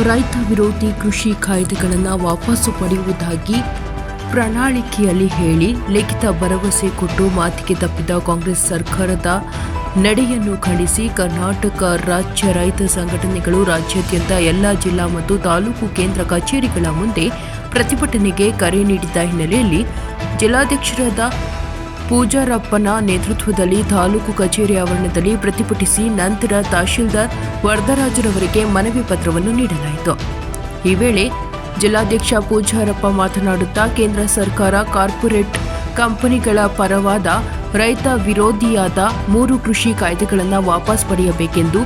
ರೈತ ವಿರೋಧಿ ಕೃಷಿ ಕಾಯ್ದೆಗಳನ್ನು ವಾಪಸ್ಸು ಪಡೆಯುವುದಾಗಿ ಪ್ರಣಾಳಿಕೆಯಲ್ಲಿ ಹೇಳಿ ಲಿಖಿತ ಭರವಸೆ ಕೊಟ್ಟು ಮಾತಿಗೆ ತಪ್ಪಿದ ಕಾಂಗ್ರೆಸ್ ಸರ್ಕಾರದ ನಡೆಯನ್ನು ಖಂಡಿಸಿ ಕರ್ನಾಟಕ ರಾಜ್ಯ ರೈತ ಸಂಘಟನೆಗಳು ರಾಜ್ಯಾದ್ಯಂತ ಎಲ್ಲ ಜಿಲ್ಲಾ ಮತ್ತು ತಾಲೂಕು ಕೇಂದ್ರ ಕಚೇರಿಗಳ ಮುಂದೆ ಪ್ರತಿಭಟನೆಗೆ ಕರೆ ನೀಡಿದ್ದ ಹಿನ್ನೆಲೆಯಲ್ಲಿ ಜಿಲ್ಲಾಧ್ಯಕ್ಷರಾದ ಪೂಜಾರಪ್ಪನ ನೇತೃತ್ವದಲ್ಲಿ ತಾಲೂಕು ಕಚೇರಿ ಆವರಣದಲ್ಲಿ ಪ್ರತಿಭಟಿಸಿ ನಂತರ ತಹಶೀಲ್ದಾರ್ ವರದರಾಜರವರಿಗೆ ಮನವಿ ಪತ್ರವನ್ನು ನೀಡಲಾಯಿತು. ಈ ವೇಳೆ ಜಿಲ್ಲಾಧ್ಯಕ್ಷ ಪೂಜಾರಪ್ಪ ಮಾತನಾಡುತ್ತಾ, ಕೇಂದ್ರ ಸರ್ಕಾರ ಕಾರ್ಪೊರೇಟ್ ಕಂಪನಿಗಳ ಪರವಾದ ರೈತ ವಿರೋಧಿಯಾದ ಮೂರು ಕೃಷಿ ಕಾಯ್ದೆಗಳನ್ನು ವಾಪಸ್ ಪಡೆಯಬೇಕೆಂದು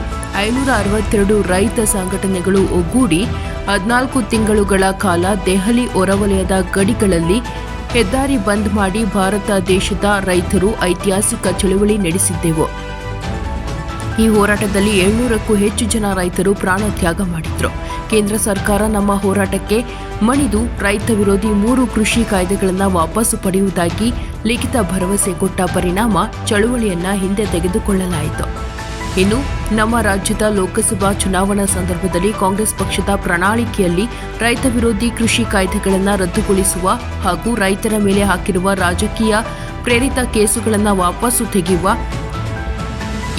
ಐನೂರ ಅರವತ್ತೆರಡು ರೈತ ಸಂಘಟನೆಗಳು ಒಗ್ಗೂಡಿ ಹದಿನಾಲ್ಕು ತಿಂಗಳುಗಳ ಕಾಲ ದೆಹಲಿ ಹೊರವಲಯದ ಗಡಿಗಳಲ್ಲಿ ಹೆದ್ದಾರಿ ಬಂದ್ ಮಾಡಿ ಭಾರತ ದೇಶದ ರೈತರು ಐತಿಹಾಸಿಕ ಚಳುವಳಿ ನಡೆಸಿದ್ದೆವು. ಈ ಹೋರಾಟದಲ್ಲಿ ಏಳ್ನೂರಕ್ಕೂ ಹೆಚ್ಚು ಜನ ರೈತರು ಪ್ರಾಣ ತ್ಯಾಗ ಮಾಡಿದ್ರು. ಕೇಂದ್ರ ಸರ್ಕಾರ ನಮ್ಮ ಹೋರಾಟಕ್ಕೆ ಮಣಿದು ರೈತ ವಿರೋಧಿ ಮೂರು ಕೃಷಿ ಕಾಯ್ದೆಗಳನ್ನು ವಾಪಸ್ಸು ಪಡೆಯುವುದಾಗಿ ಲಿಖಿತ ಭರವಸೆ ಕೊಟ್ಟ ಪರಿಣಾಮ ಚಳುವಳಿಯನ್ನ ಹಿಂದೆ ತೆಗೆದುಕೊಳ್ಳಲಾಯಿತು. ಇನ್ನು ನಮ್ಮ ರಾಜ್ಯದ ಲೋಕಸಭಾ ಚುನಾವಣಾ ಸಂದರ್ಭದಲ್ಲಿ ಕಾಂಗ್ರೆಸ್ ಪಕ್ಷದ ಪ್ರಣಾಳಿಕೆಯಲ್ಲಿ ರೈತ ವಿರೋಧಿ ಕೃಷಿ ಕಾಯ್ದೆಗಳನ್ನು ರದ್ದುಗೊಳಿಸುವ ಹಾಗೂ ರೈತರ ಮೇಲೆ ಹಾಕಿರುವ ರಾಜಕೀಯ ಪ್ರೇರಿತ ಕೇಸುಗಳನ್ನು ವಾಪಸ್ಸು ತೆಗೆಯುವ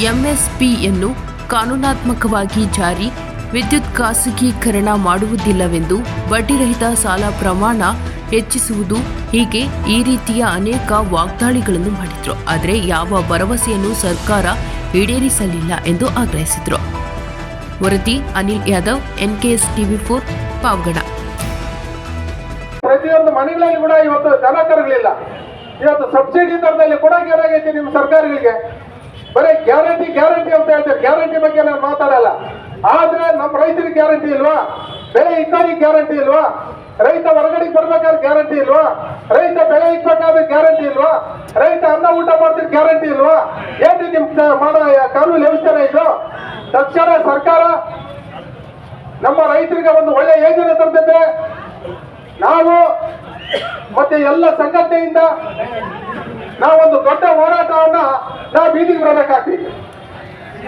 ಎಂಎಸ್ಪಿಯನ್ನು ಕಾನೂನಾತ್ಮಕವಾಗಿ ಜಾರಿ, ವಿದ್ಯುತ್ ಖಾಸಗೀಕರಣ ಮಾಡುವುದಿಲ್ಲವೆಂದು ಬಡ್ಡಿರಹಿತ ಸಾಲ ಪ್ರಮಾಣ ಹೆಚ್ಚಿಸುವುದು ಹೀಗೆ ಈ ರೀತಿಯ ಅನೇಕ ವಾಗ್ದಾಳಿಗಳನ್ನು ಮಾಡಿದರು. ಆದರೆ ಯಾವ ಭರವಸೆಯನ್ನು ಸರ್ಕಾರ ಈಡೇರಿಸಲಿಲ್ಲ ಎಂದು ಆಗ್ರಹಿಸಿದರು. ವರದಿ Anil Yadav NKS TV four, Pavagada. ಪ್ರತಿಯೊಂದು ಮನೆಗಳಲ್ಲಿ ಕೂಡ ಇವತ್ತು ದನ ಕರುಗಳಿಲ್ಲ. ಇವತ್ತು ಸಬ್ಸಿಡಿ ದರದಲ್ಲಿ ಕೂಡ ಏನಾಗೈತೆ ನಿಮ್ಮ ಸರ್ಕಾರಗಳಿಗೆ. ಬರೀ ಗ್ಯಾರಂಟಿ ಗ್ಯಾರಂಟಿ ಅಂತ ಹೇಳ್ತಾರೆ. ಗ್ಯಾರಂಟಿ ಬಗ್ಗೆ ನಾನು ಮಾತಾಡಲ್ಲ. ಆದ್ರೆ ನಮ್ಮ ರೈತರಿಗೆ ಗ್ಯಾರಂಟಿ ಇಲ್ವಾ? ಬೆಳೆ ಇಕ್ಕಾರಿ ಗ್ಯಾರಂಟಿ ಇಲ್ವಾ? ರೈತ ಹೊರಗಡೆ ಬರ್ಬೇಕಾದ್ರೆ ಗ್ಯಾರಂಟಿ ಇಲ್ವಾ? ರೈತ ಬೆಳೆ ಇಕ್ಬೇಕಾದ್ರೆ ಗ್ಯಾರಂಟಿ ಇಲ್ವಾ? ರೈತ ಅನ್ನ ಊಟ ಮಾಡ್ತಿದ್ ಗ್ಯಾರಂಟಿ ಇಲ್ವಾ? ಏನ್ರಿ ನಿಮ್ ಮಾಡೋ ಕಾನೂನು ವ್ಯವಸ್ಥೆನ ಇದು? ತಕ್ಷಣ ಸರ್ಕಾರ ನಮ್ಮ ರೈತರಿಗೆ ಒಂದು ಒಳ್ಳೆ ಯೋಜನೆ ತಂದಿದೆ ನಾವು ಮತ್ತೆ ಎಲ್ಲ ಸಂಘಟನೆಯಿಂದ ನಾವೊಂದು ದೊಡ್ಡ ಹೋರಾಟವನ್ನ ನಾವು ಬೀದಿಗೆ ಬರಬೇಕಾಗ್ತೀವಿ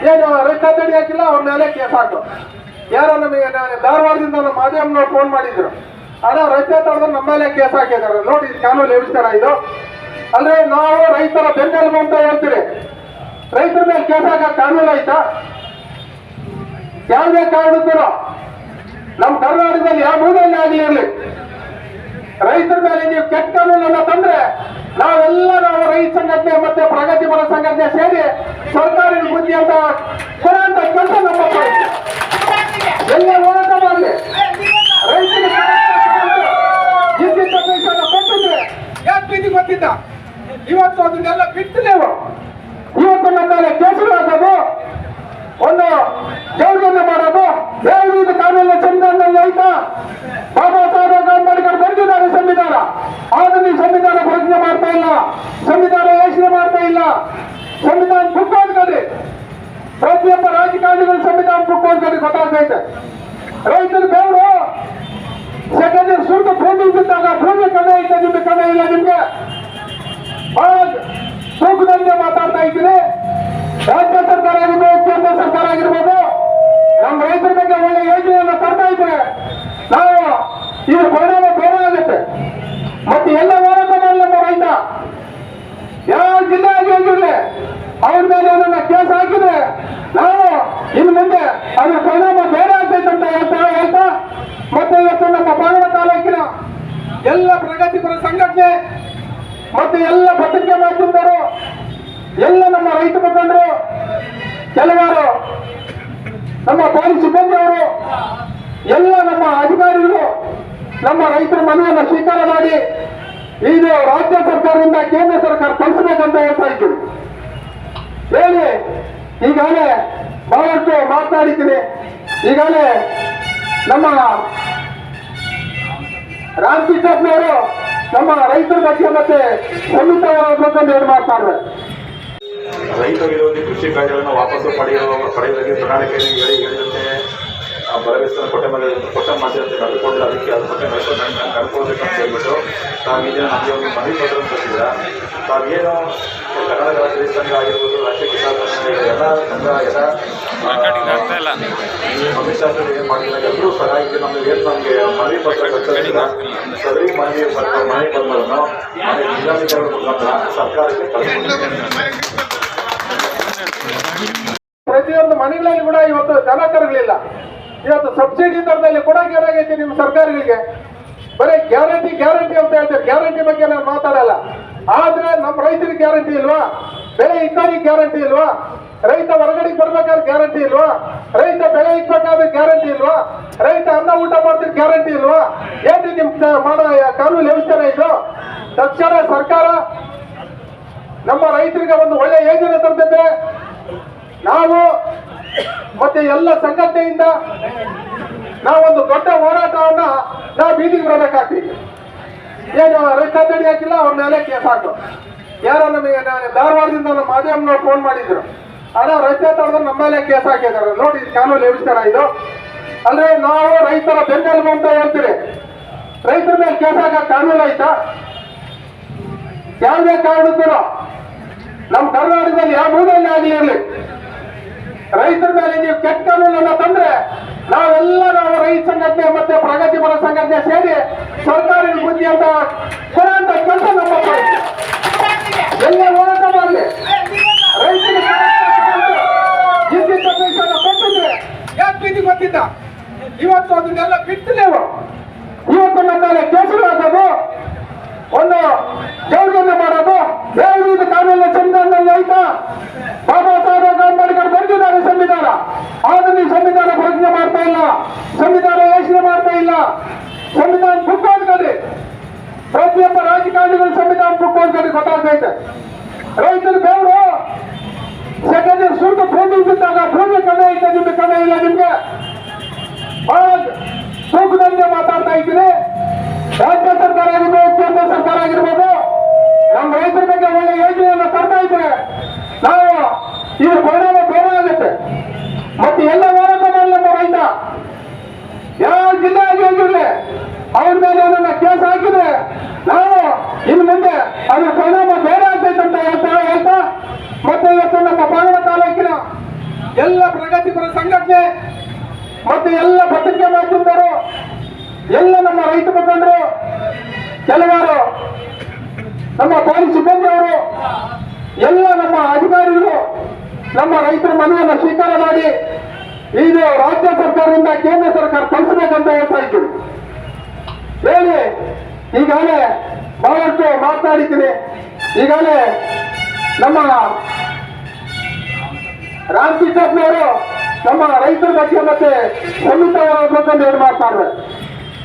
ಏನು ರೈತ ತಡಿ ಹಾಕಿಲ್ಲ, ಅವ್ರ ಮೇಲೆ ಕೇಸ್ ಹಾಕು ಯಾರೋ ನಮಗೆ ಧಾರವಾಡದಿಂದ ನಮ್ಮ ಮಾಧ್ಯಮ ಫೋನ್ ಮಾಡಿದ್ರು. ಅಣ್ಣ ರೈತ ತಡೆದ್ರೆ ನಮ್ಮ ಮೇಲೆ ಕೇಸ್ ಹಾಕಿದ್ದಾರೆ. ನೋಡಿ ಕಾನೂನು ವ್ಯವಸ್ಥೆನ ಇದು. ಅಂದ್ರೆ ನಾವು ರೈತರ ಬೆಂಬಲ ಅಂತ ಹೇಳ್ತೀರಿ. ರೈತರ ಮೇಲೆ ಕೇಸಾಗ ಕಾನೂನು ಆಯ್ತಾ? ಯಾವುದೇ ಕಾರಣಕ್ಕೂ ನಮ್ಮ ಕರ್ನಾಟಕದಲ್ಲಿ ಯಾವ ಮೂಲೆಯಲ್ಲಿ ಆಗಲಿ ಇರಲಿ. ರೈತರ ಮೇಲೆ ನೀವು ಕೆಟ್ಟ ಕಾನೂನನ್ನ ತಂದ್ರೆ ನಾವೆಲ್ಲ ನಾವು ರೈತ ಸಂಘಟನೆ ಮತ್ತೆ ಪ್ರಗತಿಪರ ಸಂಘಟನೆ ಸೇರಿ ಸರ್ಕಾರ ಬುದ್ಧಿ ಅಂತ ಕೊಡುವಂತ ಕೆಲಸ ನಮ್ಮ ಎಲ್ಲ ಹೋರಾಟ ಮಾಡಲಿ. ರೈತರಿಗೆ ಗೊತ್ತಿದ್ದ ಇವತ್ತು ಅದನ್ನೆಲ್ಲ ಬಿಟ್ಟು ನೀವು. ಇವತ್ತು ನಮ್ಮ ಮೇಲೆ ಕೇಸುಗಳು ಹಾಕೋದು, ಒಂದು ಜೌಲ್ಯನ್ನ ಮಾಡೋದು. ಇದು ಕಾನೂನು ಸಂವಿಧಾನದಲ್ಲಿ ಆಯ್ತಾ? ಬಾಬಾ ಸಾಹೇಬ್ ಅಂಬೇಡ್ಕರ್ ಬರೆದಿದ್ದಾರೆ ಸಂವಿಧಾನ. ಆದ್ರೆ ನೀವು ಸಂವಿಧಾನ ಪ್ರಜ್ಞೆ ಮಾಡ್ತಾ ಇಲ್ಲ. ಸಂವಿಧಾನ ಯೋಚನೆ ಮಾಡ್ತಾ ಇಲ್ಲ. ಸಂವಿಧಾನ ಬುಕ್ ಓದ್ಕೊಳ್ಳಿ. ಪ್ರತಿಯೊಬ್ಬ ರಾಜಕಾರಣಿಗಳು ಸಂವಿಧಾನ ಬುಕ್ ಓದ್ಕೊಳ್ಳಿ ಗೊತ್ತಾಗ್ತೈತೆ ರೈತರು ಬೇವರು. ಸೆಕೆಂಡ್ ಸುಟ್ಟು ಭೂಮಿ ಬಿದ್ದಾಗ ಭೂಮಿ ಕಡೆ ಐತೆ ನಿಮ್ಗೆ ಕಡೆ ಇಲ್ಲ ನಿಮ್ಗೆ. ತೂಕದಂತೆ ಮಾತಾಡ್ತಾ ಇದ್ದೀನಿ. ರಾಜ್ಯ ಸರ್ಕಾರ ಆಗಿರ್ಬೋದು, ಕೇಂದ್ರ ಸರ್ಕಾರ ಆಗಿರ್ಬೋದು, ನಮ್ಮ ರೈತರ ಬಗ್ಗೆ ಒಳ್ಳೆ ಯೋಜನೆಯನ್ನು ತರ್ತಾ ಇದ್ರೆ ನಾವು ಇದ್ರ ಪರಿಣಾಮ ಬೇರೆ ಆಗುತ್ತೆ. ಮತ್ತೆ ಎಲ್ಲ ಹೋರಾಟ ಮಾಡಲಿಲ್ಲ ರೈತ. ಯಾವ ಜಿಲ್ಲೆ ಆಗಿರಲಿ ಅವ್ರ ಮೇಲೆ ನನ್ನ ಕೇಸ್ ಹಾಕಿದ್ರೆ ನಾವು ಇನ್ನು ಮುಂದೆ ಅದ್ರ ಪರಿಣಾಮ ಬೇರೆ ಆಗ್ತೈತೆ ಅಂತ ಹೇಳ್ತಾ ಹೇಳ್ತಾ ಮತ್ತೆ ಇವತ್ತು ನಮ್ಮ ಬಾಗಲ ತಾಲೂಕಿನ ಎಲ್ಲ ಪ್ರಗತಿಪರ ಸಂಘಟನೆ ಮತ್ತೆ ಎಲ್ಲ ಪತ್ರಿಕೆ ಮಾಡ್ತಿದ್ದರು ಎಲ್ಲ ನಮ್ಮ ರೈತ ಮುಖಂಡರು, ಕೆಲವರು, ನಮ್ಮ ಪೊಲೀಸ್ ಸಿಬ್ಬಂದಿ ಎಲ್ಲ ನಮ್ಮ ಅಧಿಕಾರಿಗಳು, ನಮ್ಮ ರೈತರ ಮನವಿಯನ್ನು ಸ್ವೀಕಾರ ಮಾಡಿ ಇದು ರಾಜ್ಯ ಸರ್ಕಾರದಿಂದ ಕೇಂದ್ರ ಸರ್ಕಾರ ಕಳಿಸಬೇಕಂತ ಹೇಳ್ತಾ ಇದ್ದೀವಿ. ಹೇಳಿ, ಈಗಾಗಲೇ ಬಹಳಷ್ಟು ಮಾತನಾಡಿದ್ದೀನಿ. ಈಗಾಗಲೇ ನಮ್ಮ ರಾಮಕೃಷ್ಣಪ್ಪನವರು ನಮ್ಮ ರೈತರ ಬಗ್ಗೆ ಮತ್ತೆ ಸಂಯುಕ್ತ ಏನ್ ಮಾಡ್ತಾರೆ ರೈತರು ರೈತ ವಿರೋಧಿ ಕೃಷಿ ಕಾಯ್ದೆಗಳನ್ನು ವಾಪಸ್ಸು ಪಡೆಯುವ ಪಡೆಯುವುದಕ್ಕೆ ಪ್ರಣಾಳಿಕೆ ಹೇಳಿ ಹೇಳಿದಂತೆ ಭರವಸೆಯನ್ನು ಕೊಟ್ಟ ಮೇಲೆ ಕೊಟ್ಟ ಮಾತಿನಂತೆ ನಡೆದುಕೊಂಡು ಅದಕ್ಕೆ ಅದ್ರ ಬಗ್ಗೆ ನಡೆಸ್ಕೊಂಡು ನಡ್ಕೊಳ್ಳೋದಕ್ಕೆ ಹೇಳ್ಬಿಟ್ಟು ತಾವು ಈ ನಮಗೆ ಒಂದು ಮನವಿ ಪತ್ರ ಕೊಟ್ಟಿದ್ದೀರಾ? ತಾವೇನು ಕನ್ನಡ ರಾಜ್ಯ ಸಂಘ ಆಗಿರ್ಬೋದು ರಾಷ್ಟ್ರೀಯ ಕಿಸಾನ್ ಸಂಘ ಎಲ್ಲ ಸಂಘ ಎಲ್ಲ ಅಮಿತ್ ಶಾ ಸರ್ ಏನು ಮಾಡಿಲ್ಲ ಎಲ್ಲರೂ ಸರಿಯಾಗಿ ನಮ್ಗೆ ಏನು ನಮಗೆ ಮನವಿ ಪತ್ರ ಕಳಿಸಿಲ್ಲ ಸದರಿ ಮನವಿ ಪತ್ರ ಮನವಿ ಪತ್ರವನ್ನು ಮನೆ ಜಿಲ್ಲಾಧಿಕಾರಿಗಳ ಮುಖಾಂತರ ಸರ್ಕಾರಕ್ಕೆ ಕಳಿಸ್ಕೊಟ್ಟಿದ್ದಾರೆ ಪ್ರತಿಯೊಂದು ಮನೆಗಳಲ್ಲಿ ಕೂಡ ಇವತ್ತು ದನ ಕರುಗಳಿಲ್ಲ. ಇವತ್ತು ಸಬ್ಸಿಡಿ ದರದಲ್ಲಿ ಕೂಡ ಏನಾಗೈತಿ ನಿಮ್ಮ ಸರ್ಕಾರಗಳಿಗೆ. ಬರೀ ಗ್ಯಾರಂಟಿ ಗ್ಯಾರಂಟಿ ಅಂತ ಹೇಳ್ತೇವೆ ಗ್ಯಾರಂಟಿ ಬಗ್ಗೆ ನಾನು ಮಾತಾಡಲ್ಲ. ಆದ್ರೆ ನಮ್ಮ ರೈತರಿಗೆ ಗ್ಯಾರಂಟಿ ಇಲ್ವಾ? ಬೆಳೆ ಇಕ್ಕೋರಿಗೆ ಗ್ಯಾರಂಟಿ ಇಲ್ವಾ? ರೈತ ಹೊರಗಡೆ ಬರ್ಬೇಕಾದ್ರೆ ಗ್ಯಾರಂಟಿ ಇಲ್ವಾ? ರೈತ ಬೆಳೆ ಇಕ್ಬೇಕಾದ್ರೆ ಗ್ಯಾರಂಟಿ ಇಲ್ವಾ? ರೈತ ಅನ್ನ ಊಟ ಮಾಡ್ತಿದ್ ಗ್ಯಾರಂಟಿ ಇಲ್ವಾ? ಏನ್ರಿ ನಿಮ್ ಮಾಡ ಕಾನೂನು ವ್ಯವಸ್ಥೆನ ಇದು? ತಕ್ಷಣ ಸರ್ಕಾರ ನಮ್ಮ ರೈತರಿಗೆ ಒಂದು ಒಳ್ಳೆ ಯೋಜನೆ ತಂದಿದೆ ನಾವು ಮತ್ತೆ ಎಲ್ಲ ಸಂಘಟನೆಯಿಂದ ನಾವೊಂದು ದೊಡ್ಡ ಹೋರಾಟವನ್ನ ನಾವು ಬೀದಿಗೆ ಬರಬೇಕಾಗ್ತದೆ ಏನು ರೈತ ತಡಿ ಹಾಕಿಲ್ಲ, ಅವ್ರ ಮೇಲೆ ಕೇಸ್ ಹಾಕು. ಯಾರೋ ನಮಗೆ ಧಾರವಾಡದಿಂದ ನಮ್ಮ ಮಾಧ್ಯಮನವ್ರು ಫೋನ್ ಮಾಡಿದ್ರು. ಅಣ್ಣ ರೈತ ತಡೆದ್ರೆ ನಮ್ಮ ಮೇಲೆ ಕೇಸ್ ಹಾಕಿದ್ದಾರೆ. ನೋಡಿ ಕಾನೂನು ವ್ಯವಸ್ಥೆ ಇದು. ಅಂದ್ರೆ ನಾವು ರೈತರ ಬೆನ್ನೆಲುಬು ಅಂತ ಹೇಳ್ತೀರಿ. ರೈತರ ಮೇಲೆ ಕೇಸ್ ಹಾಕ ಕಾನೂನು ಆಯ್ತಾ? ಯಾವುದೇ ಕಾರಣಕ್ಕೂ. ನಮ್ಮ ಕರ್ನಾಟಕದಲ್ಲಿ ಯಾವ ಆಗಲಿ ಇರಲಿ. ರೈತರ ಮೇಲೆ ನೀವು ಕೆಟ್ಟ ಕಾನೂನನ್ನ ತಂದ್ರೆ ನಾವೆಲ್ಲ ನಾವು ರೈತ ಸಂಘಟನೆ ಮತ್ತೆ ಪ್ರಗತಿಪರ ಸಂಘಟನೆ ಸೇರಿ ಸರ್ಕಾರಿ ಅಂತ ಕೊಡುವಂತ ಕೆಲಸ ನಮ್ಮ. ಎಲ್ಲ ಹೋರಾಟ ಮಾಡಲಿ. ರೈತರಿಗೆ ಕೊಟ್ಟಿದ್ರೆ ಯಾಕೆ ಬೀದಿಗೆ ಗೊತ್ತಿದ್ದ ಇವತ್ತು ಅದನ್ನೆಲ್ಲ ಬಿಟ್ಟು ನೀವು ಇವತ್ತು ನಮ್ಮ ಮೇಲೆ ಕೇಸುಗಳು ಹಾಕೋದು ಒಂದು ದೌರ್ಜನ್ಯ ಮಾಡೋದು ಯಾವುದು ಕಾನೂನು ಸಂವಿಧಾನದಲ್ಲಿ ಆಯ್ತಾ ಬಾಬಾ ಸಾಹೇಬ್ ಅಂಬೇಡ್ಕರ್ ಬರೆದಿದ್ದಾರೆ ಸಂವಿಧಾನ ಆದ್ರೆ ನೀವು ಸಂವಿಧಾನ ಪ್ರಶ್ನೆ ಮಾಡ್ತಾ ಇಲ್ಲ ಸಂವಿಧಾನ ಯೋಚನೆ ಮಾಡ್ತಾ ಇಲ್ಲ ಸಂವಿಧಾನ ಬುಕ್ ಓದ್ಕೊಳ್ಳಿ ಪ್ರತಿಯೊಬ್ಬ ರಾಜಕಾರಣಿಗಳು ಸಂವಿಧಾನ ಬುಕ್ ಓದ್ಕೊಳ್ಳಿ ಗೊತ್ತಾಗ್ತೈತೆ ರೈತರು ಬೇವರು, ಸೆಕೆಂಡ್ ಸುಟ್ಟು ಭೂಮಿ ಬಿದ್ದಾಗ ಭೂಮಿ ಕಡೆ ಐತೆ ನಿಮ್ಗೆ ಕಡೆ ಇಲ್ಲ, ನಿಮ್ಗೆ. ಬಹಳ ತೂಕದಂತೆ ಮಾತಾಡ್ತಾ ಇದ್ದೀನಿ ರಾಜ್ಯ ಸರ್ಕಾರ ಆಗಿರ್ಬೋದು ಕೇಂದ್ರ ಸರ್ಕಾರ ಆಗಿರ್ಬೋದು ನಮ್ಮ ರೈತರ ಬಗ್ಗೆ ಒಳ್ಳೆ ಯೋಜನೆಯನ್ನು ತರ್ತಾ ಇದ್ರೆ ನಾವು ಇದು ಪರಿಣಾಮ ಬೇರೆ ಆಗುತ್ತೆ ಮತ್ತೆ ಎಲ್ಲ ಹೋರಾಟ ಮಾಡಲಿ ನಮ್ಮ ರೈತ ಯಾವ ಜಿಲ್ಲೆ ಆಗಿರಲಿ ಅವ್ರ ಮೇಲೆ ನನ್ನ ಕೇಸ್ ಹಾಕಿದ್ರೆ ನಾವು ಇನ್ನು ಮುಂದೆ ಅದರ ಪರಿಣಾಮ ಬೇರೆ ಆಗ್ತೈತೆ ಅಂತ ಹೇಳ್ತಾ ಹೇಳ್ತಾ, ಮತ್ತೆ ಇವತ್ತು ನಮ್ಮ ಬಾಗಲ ತಾಲೂಕಿನ ಎಲ್ಲ ಪ್ರಗತಿಪರ ಸಂಘಟನೆ ಮತ್ತೆ ಎಲ್ಲ ಪತ್ರಿಕೆ ಮಾಧ್ಯಮದವರು, ಎಲ್ಲ ನಮ್ಮ ರೈತ ಮುಖಂಡರು, ಕೆಲವರು, ನಮ್ಮ ಪೊಲೀಸ್ ಸಿಬ್ಬಂದಿಯವರು ಎಲ್ಲ ನಮ್ಮ ಅಧಿಕಾರಿಗಳು, ನಮ್ಮ ರೈತರ ಮನವಿಯನ್ನು ಸ್ವೀಕಾರ ಮಾಡಿ ಇದು ರಾಜ್ಯ ಸರ್ಕಾರದಿಂದ ಕೇಂದ್ರ ಸರ್ಕಾರ ಕಳಿಸಬೇಕಂತ ಹೇಳ್ತಾ ಇದ್ದೀವಿ. ಈಗಾಗಲೇ ಬಹಳಷ್ಟು ಮಾತನಾಡಿದ್ದೀನಿ. ಈಗಾಗಲೇ ನಮ್ಮ ರಾಮಕೃಷ್ಣಪ್ಪನವರು ನಮ್ಮ ರೈತರ ಬಗ್ಗೆ ಮತ್ತೆ ಸಮಿತ ಬಗ್ಗೆ